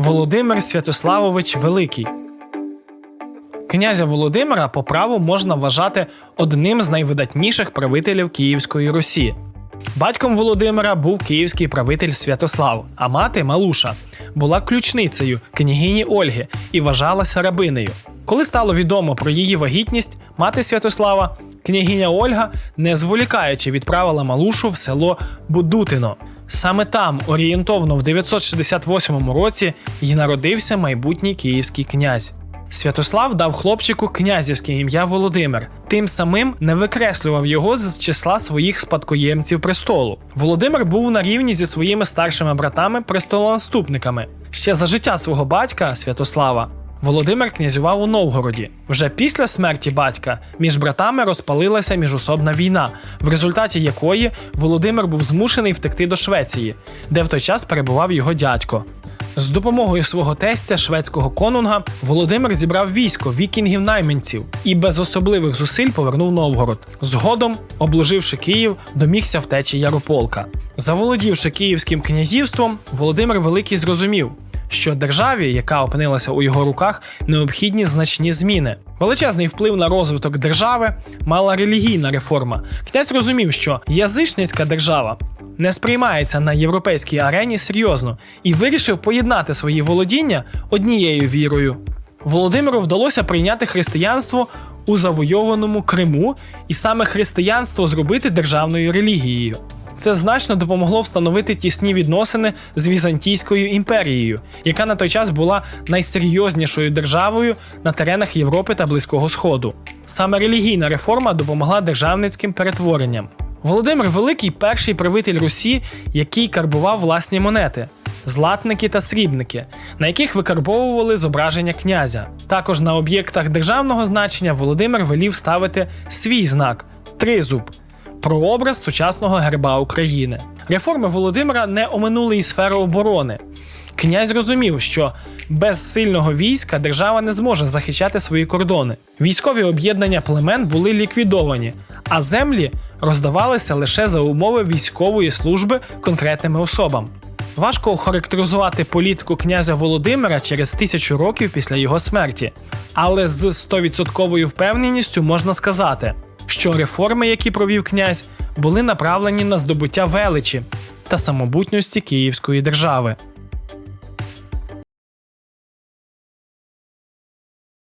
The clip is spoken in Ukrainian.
Володимир Святославович Великий. Князя Володимира по праву можна вважати одним з найвидатніших правителів Київської Русі. Батьком Володимира був київський правитель Святослав, а мати Малуша була ключницею княгині Ольги і вважалася рабинею. Коли стало відомо про її вагітність, мати Святослава, княгиня Ольга, не зволікаючи, відправила Малушу в село Будутино. Саме там, орієнтовно в 968 році, й народився майбутній київський князь. Святослав дав хлопчику князівське ім'я Володимир, тим самим не викреслював його з числа своїх спадкоємців престолу. Володимир був на рівні зі своїми старшими братами престолонаступниками. Ще за життя свого батька Святослава Володимир князював у Новгороді. Вже після смерті батька між братами розпалилася міжособна війна, в результаті якої Володимир був змушений втекти до Швеції, де в той час перебував його дядько. З допомогою свого тестя шведського конунга Володимир зібрав військо вікінгів-найманців і без особливих зусиль повернув Новгород. Згодом, обложивши Київ, домігся втечі Ярополка. Заволодівши київським князівством, Володимир Великий зрозумів, що державі, яка опинилася у його руках, необхідні значні зміни. Величезний вплив на розвиток держави мала релігійна реформа. Князь розумів, що язичницька держава не сприймається на європейській арені серйозно і вирішив поєднати свої володіння однією вірою. Володимиру вдалося прийняти християнство у завойованому Криму, і саме християнство зробити державною релігією. Це значно допомогло встановити тісні відносини з Візантійською імперією, яка на той час була найсерйознішою державою на теренах Європи та Близького Сходу. Саме релігійна реформа допомогла державницьким перетворенням. Володимир Великий перший правитель Русі, який карбував власні монети. Златники та срібники, на яких викарбовували зображення князя. Також на об'єктах державного значення Володимир велів ставити свій знак тризуб, прообраз сучасного герба України. Реформи Володимира не оминули і сферу оборони. Князь розумів, що без сильного війська держава не зможе захищати свої кордони. Військові об'єднання племен були ліквідовані, а землі роздавалися лише за умови військової служби конкретним особам. Важко охарактеризувати політику князя Володимира через тисячу років після його смерті, але з 100% впевненістю можна сказати, що реформи, які провів князь, були направлені на здобуття величі та самобутності Київської держави.